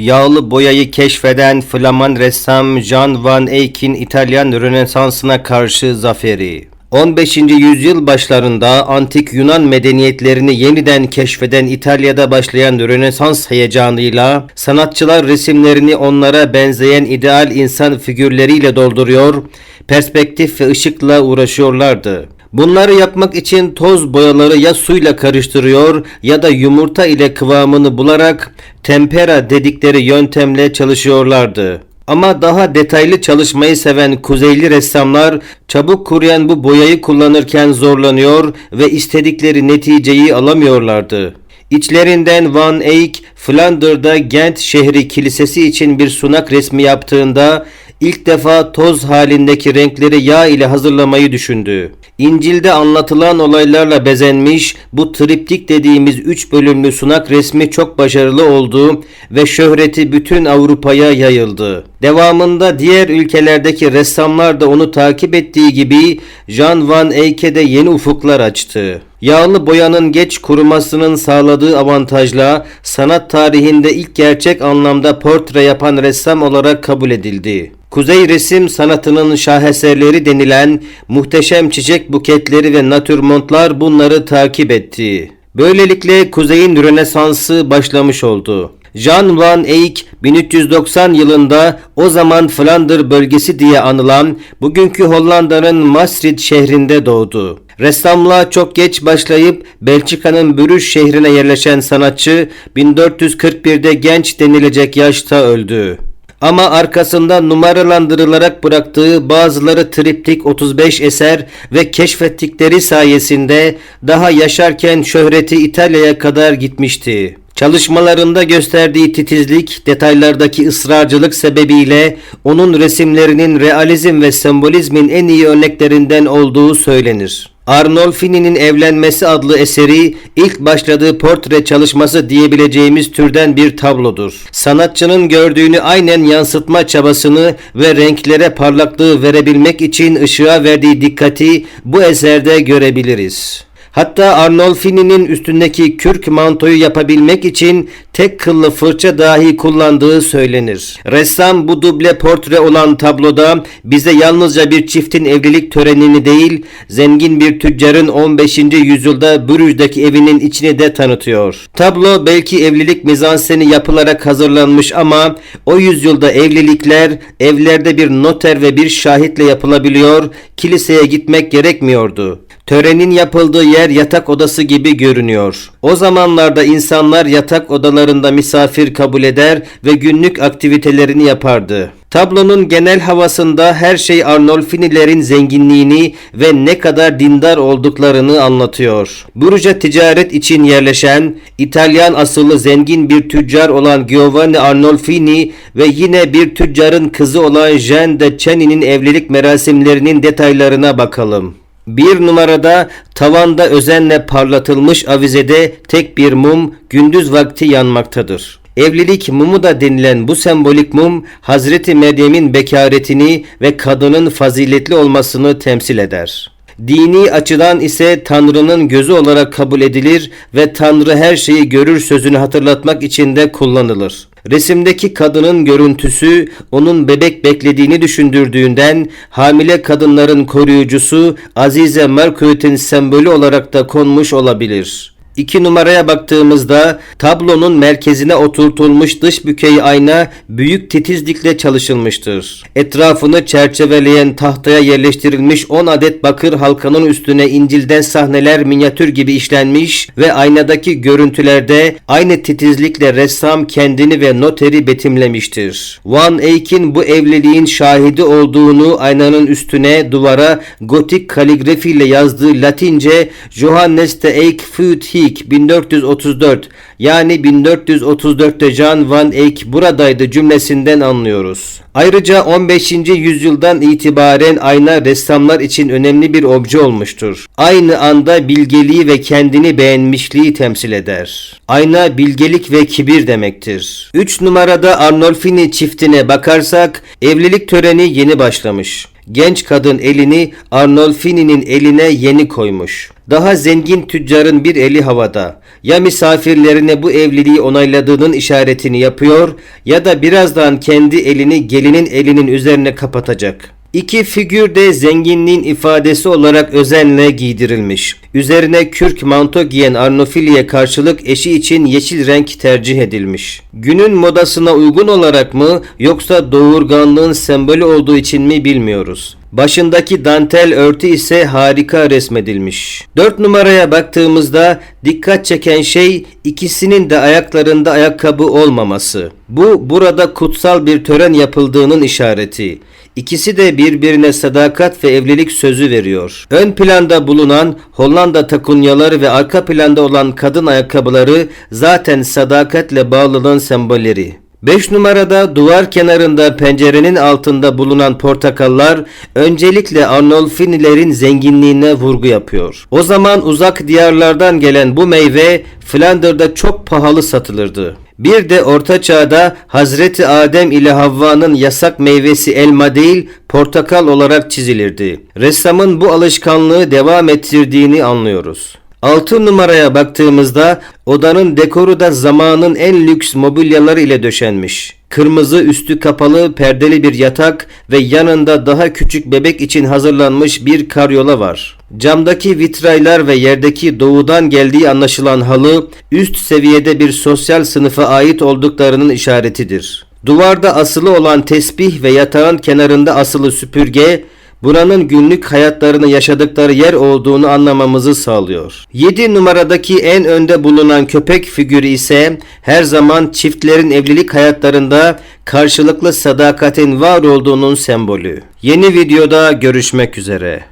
Yağlı boyayı keşfeden Flaman ressam Jean van Eyck'in İtalyan Rönesansı'na karşı zaferi. 15. yüzyıl başlarında antik Yunan medeniyetlerini yeniden keşfeden İtalya'da başlayan Rönesans heyecanıyla sanatçılar resimlerini onlara benzeyen ideal insan figürleriyle dolduruyor, perspektif ve ışıkla uğraşıyorlardı. Bunları yapmak için toz boyaları ya suyla karıştırıyor ya da yumurta ile kıvamını bularak tempera dedikleri yöntemle çalışıyorlardı. Ama daha detaylı çalışmayı seven kuzeyli ressamlar çabuk kuruyan bu boyayı kullanırken zorlanıyor ve istedikleri neticeyi alamıyorlardı. İçlerinden Van Eyck, Flandır'da Gent şehri kilisesi için bir sunak resmi yaptığında ilk defa toz halindeki renkleri yağ ile hazırlamayı düşündü. İncil'de anlatılan olaylarla bezenmiş bu triptik dediğimiz 3 bölümlü sunak resmi çok başarılı oldu ve şöhreti bütün Avrupa'ya yayıldı. Devamında diğer ülkelerdeki ressamlar da onu takip ettiği gibi Jean van Eyck'e de yeni ufuklar açtı. Yağlı boyanın geç kurumasının sağladığı avantajla sanat tarihinde ilk gerçek anlamda portre yapan ressam olarak kabul edildi. Kuzey resim sanatının şaheserleri denilen muhteşem çiçek buketleri ve natürmontlar bunları takip etti. Böylelikle Kuzey'in Rönesansı başlamış oldu. Jean van Eyck 1390 yılında o zaman Flandır bölgesi diye anılan bugünkü Hollanda'nın Maastricht şehrinde doğdu. Ressamlığa çok geç başlayıp Belçika'nın Brüj şehrine yerleşen sanatçı 1441'de genç denilecek yaşta öldü. Ama arkasında numaralandırılarak bıraktığı bazıları triptik 35 eser ve keşfettikleri sayesinde daha yaşarken şöhreti İtalya'ya kadar gitmişti. Çalışmalarında gösterdiği titizlik, detaylardaki ısrarcılık sebebiyle onun resimlerinin realizm ve sembolizmin en iyi örneklerinden olduğu söylenir. Arnolfini'nin Evlenmesi adlı eseri ilk başladığı portre çalışması diyebileceğimiz türden bir tablodur. Sanatçının gördüğünü aynen yansıtma çabasını ve renklere parlaklığı verebilmek için ışığa verdiği dikkati bu eserde görebiliriz. Hatta Arnolfini'nin üstündeki kürk mantoyu yapabilmek için tek kıllı fırça dahi kullandığı söylenir. Ressam bu duble portre olan tabloda bize yalnızca bir çiftin evlilik törenini değil, zengin bir tüccarın 15. yüzyılda Brüj'deki evinin içini de tanıtıyor. Tablo belki evlilik mizanseni yapılarak hazırlanmış ama o yüzyılda evlilikler evlerde bir noter ve bir şahitle yapılabiliyor, kiliseye gitmek gerekmiyordu. Törenin yapıldığı yer yatak odası gibi görünüyor. O zamanlarda insanlar yatak odalarında misafir kabul eder ve günlük aktivitelerini yapardı. Tablonun genel havasında her şey Arnolfinilerin zenginliğini ve ne kadar dindar olduklarını anlatıyor. Burca ticaret için yerleşen, İtalyan asıllı zengin bir tüccar olan Giovanni Arnolfini ve yine bir tüccarın kızı olan Jeanne de Cheni'nin evlilik merasimlerinin detaylarına bakalım. Bir numarada tavanda özenle parlatılmış avizede tek bir mum gündüz vakti yanmaktadır. Evlilik mumu da denilen bu sembolik mum Hazreti Meryem'in bekaretini ve kadının faziletli olmasını temsil eder. Dini açıdan ise Tanrı'nın gözü olarak kabul edilir ve Tanrı her şeyi görür sözünü hatırlatmak için de kullanılır. Resimdeki kadının görüntüsü onun bebek beklediğini düşündürdüğünden hamile kadınların koruyucusu Azize Merkürt'ün sembolü olarak da konmuş olabilir. 2 numaraya baktığımızda tablonun merkezine oturtulmuş dış bükey ayna büyük titizlikle çalışılmıştır. Etrafını çerçeveleyen tahtaya yerleştirilmiş 10 adet bakır halkanın üstüne İncil'den sahneler minyatür gibi işlenmiş ve aynadaki görüntülerde aynı titizlikle ressam kendini ve noteri betimlemiştir. Van Eyck'in bu evliliğin şahidi olduğunu aynanın üstüne duvara gotik kaligrafiyle yazdığı Latince Johannes de Eyck füt Hik 1434 yani 1434'te John Van Eyck buradaydı cümlesinden anlıyoruz. Ayrıca 15. yüzyıldan itibaren ayna ressamlar için önemli bir obje olmuştur. Aynı anda bilgeliği ve kendini beğenmişliği temsil eder. Ayna bilgelik ve kibir demektir. 3 numarada Arnolfini çiftine bakarsak evlilik töreni yeni başlamış. Genç kadın elini Arnolfini'nin eline yeni koymuş. Daha zengin tüccarın bir eli havada. Ya misafirlerine bu evliliği onayladığının işaretini yapıyor ya da birazdan kendi elini gelinin elinin üzerine kapatacak. İki figür de zenginliğin ifadesi olarak özenle giydirilmiş. Üzerine kürk manto giyen Arnofili'ye karşılık eşi için yeşil renk tercih edilmiş. Günün modasına uygun olarak mı yoksa doğurganlığın sembolü olduğu için mi bilmiyoruz. Başındaki dantel örtü ise harika resmedilmiş. 4 numaraya baktığımızda dikkat çeken şey ikisinin de ayaklarında ayakkabı olmaması. Bu burada kutsal bir tören yapıldığının işareti. İkisi de birbirine sadakat ve evlilik sözü veriyor. Ön planda bulunan Hollanda takunyaları ve arka planda olan kadın ayakkabıları zaten sadakatle bağlılığın sembolleri. 5 numarada duvar kenarında pencerenin altında bulunan portakallar öncelikle Arnolfinilerin zenginliğine vurgu yapıyor. O zaman uzak diyarlardan gelen bu meyve Flandır'da çok pahalı satılırdı. Bir de orta çağda Hazreti Adem ile Havva'nın yasak meyvesi elma değil portakal olarak çizilirdi. Ressamın bu alışkanlığı devam ettirdiğini anlıyoruz. 6 numaraya baktığımızda odanın dekoru da zamanın en lüks mobilyaları ile döşenmiş. Kırmızı üstü kapalı perdeli bir yatak ve yanında daha küçük bebek için hazırlanmış bir karyola var. Camdaki vitraylar ve yerdeki doğudan geldiği anlaşılan halı üst seviyede bir sosyal sınıfa ait olduklarının işaretidir. Duvarda asılı olan tesbih ve yatağın kenarında asılı süpürge buranın günlük hayatlarını yaşadıkları yer olduğunu anlamamızı sağlıyor. 7 numaradaki en önde bulunan köpek figürü ise her zaman çiftlerin evlilik hayatlarında karşılıklı sadakatin var olduğunun sembolü. Yeni videoda görüşmek üzere.